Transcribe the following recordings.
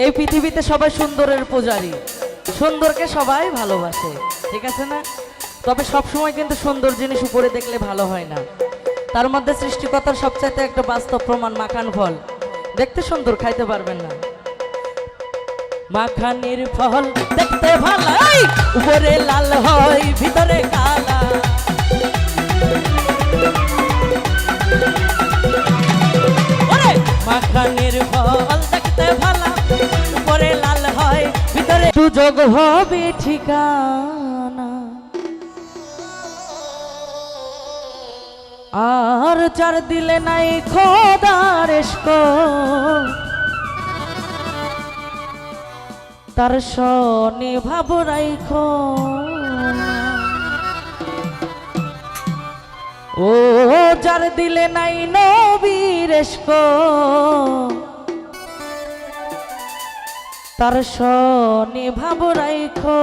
এই পৃথিবীতে সবাই সুন্দরের পূজারী। সুন্দরকে সবাই ভালোবাসে, ঠিক আছে না? তবে সব সময় কিন্তু সুন্দর জিনিস উপরে দেখলে ভালো হয় না। তার মধ্যে সৃষ্টিকতার সবচাইতে একটা বাস্তব প্রমাণ মাখান ফল। দেখতে সুন্দর, খাইতে পারবেন না। মাখানির ফল দেখতে ভালো উপরে লাল হয়, ভিতরে কালা। মাখানির ফল দেখতে ভালো। উপরে লাল হয়, ভিতরে সুযোগ হবে ঠিকানা। আর চার দিলে নাই খোদার তার শনি ভাব রাইখো ও যার দিলে নাই নবীরেশক তার শনি ভাব রাইখো।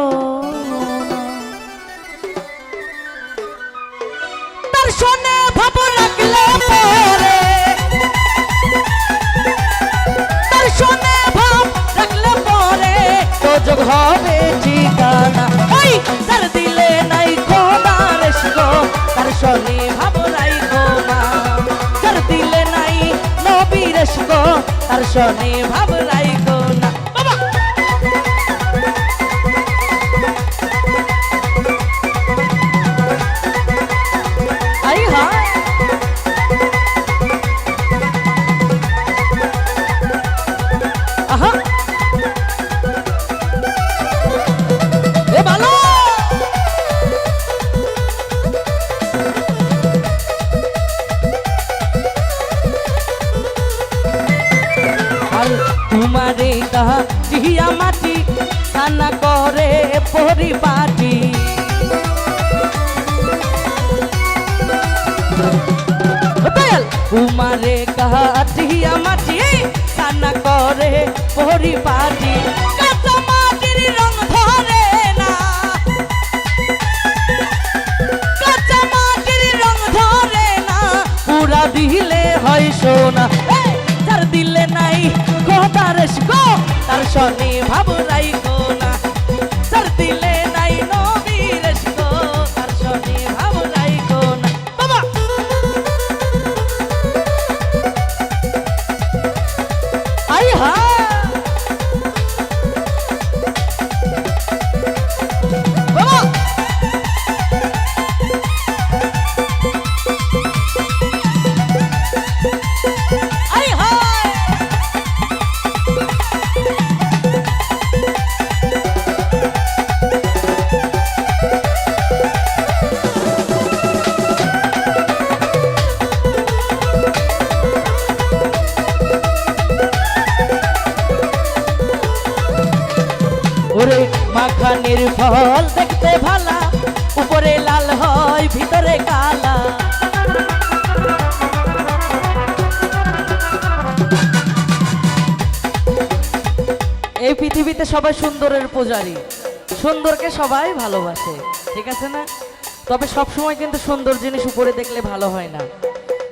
তার শনি ভাব রাখলে পরে। তার শোনে ভাব রাখলে পরে। সুযোগ হবে ঠিকানা। ওই তার দিলে নাই খোদার এসো তার শনি ভাব রাইখো না তার দিলে নাই নবীর এসো তার শনি ভাব রাইখো তোমারে কাহা জিয়া মাটি, খানা করে পরিপাটি উমারে কাটিয়া মাটি কান্না করে পরিপাটি দিলে হয় সোনা। কথার গো তার শনি ভাব রাইখো না। যার দিলে নাই নবীর গো তার শনি ভাব রাইখো না। বাবা! আই হা ওরে মাখানের ফল দেখতে ভালা, উপরে লাল হয়, ভিতরে কালা। এই পৃথিবীতে সবাই সুন্দরের পূজারী। সুন্দরকে সবাই ভালোবাসে, ঠিক আছে না? তবে সব সময় কিন্তু সুন্দর জিনিস উপরে দেখলে ভালো হয় না।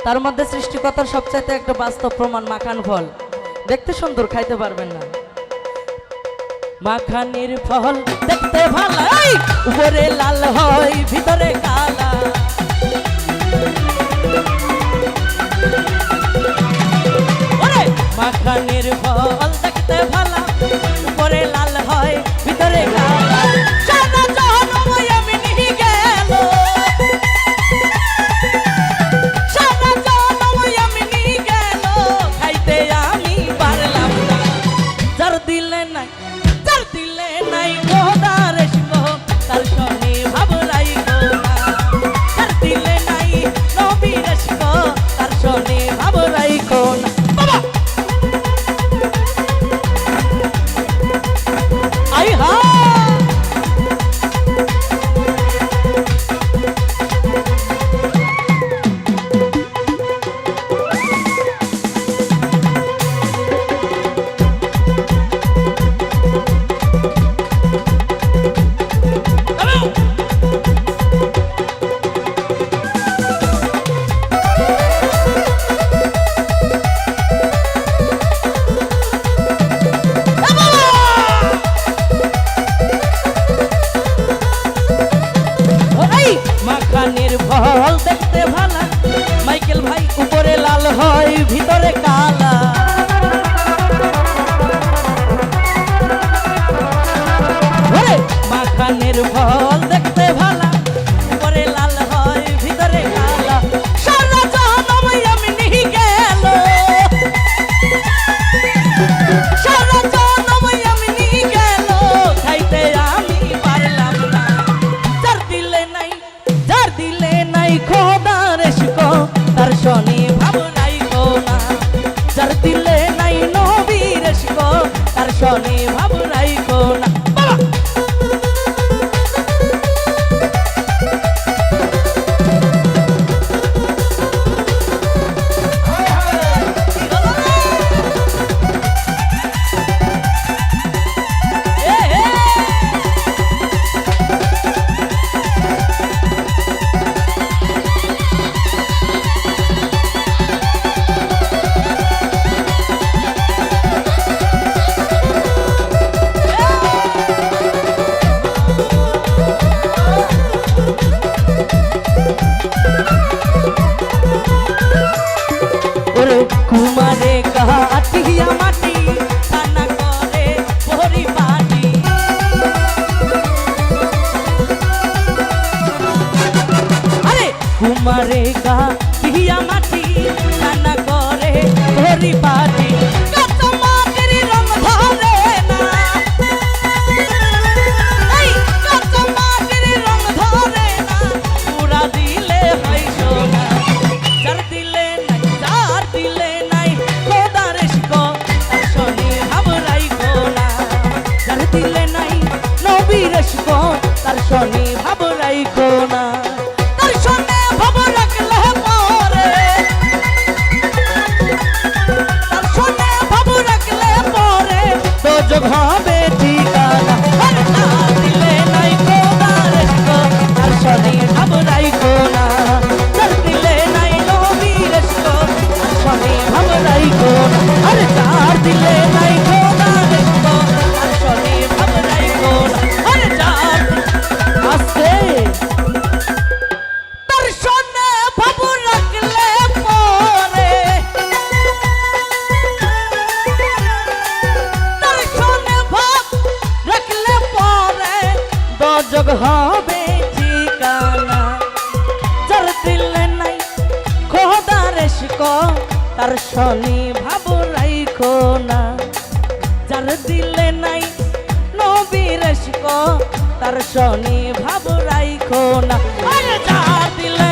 তার মধ্যে সৃষ্টিকতার সবচাইতে একটা বাস্তব প্রমাণ মাখান ফল। দেখতে সুন্দর, খাইতে পারবেন না। মাখানির ফল দেখতে ভালো। উপরে লাল হয় ভিতরে কালা। देखा দর্শনে ভাব Ripa. হবে ঠিকানা। যার দিলে নাই, খোদার শিক তার শনি ভাব রাইখো না। যার দিলে নাই, নবীর শিক তার শনি ভাব রাইখো না। আরে যা দিলে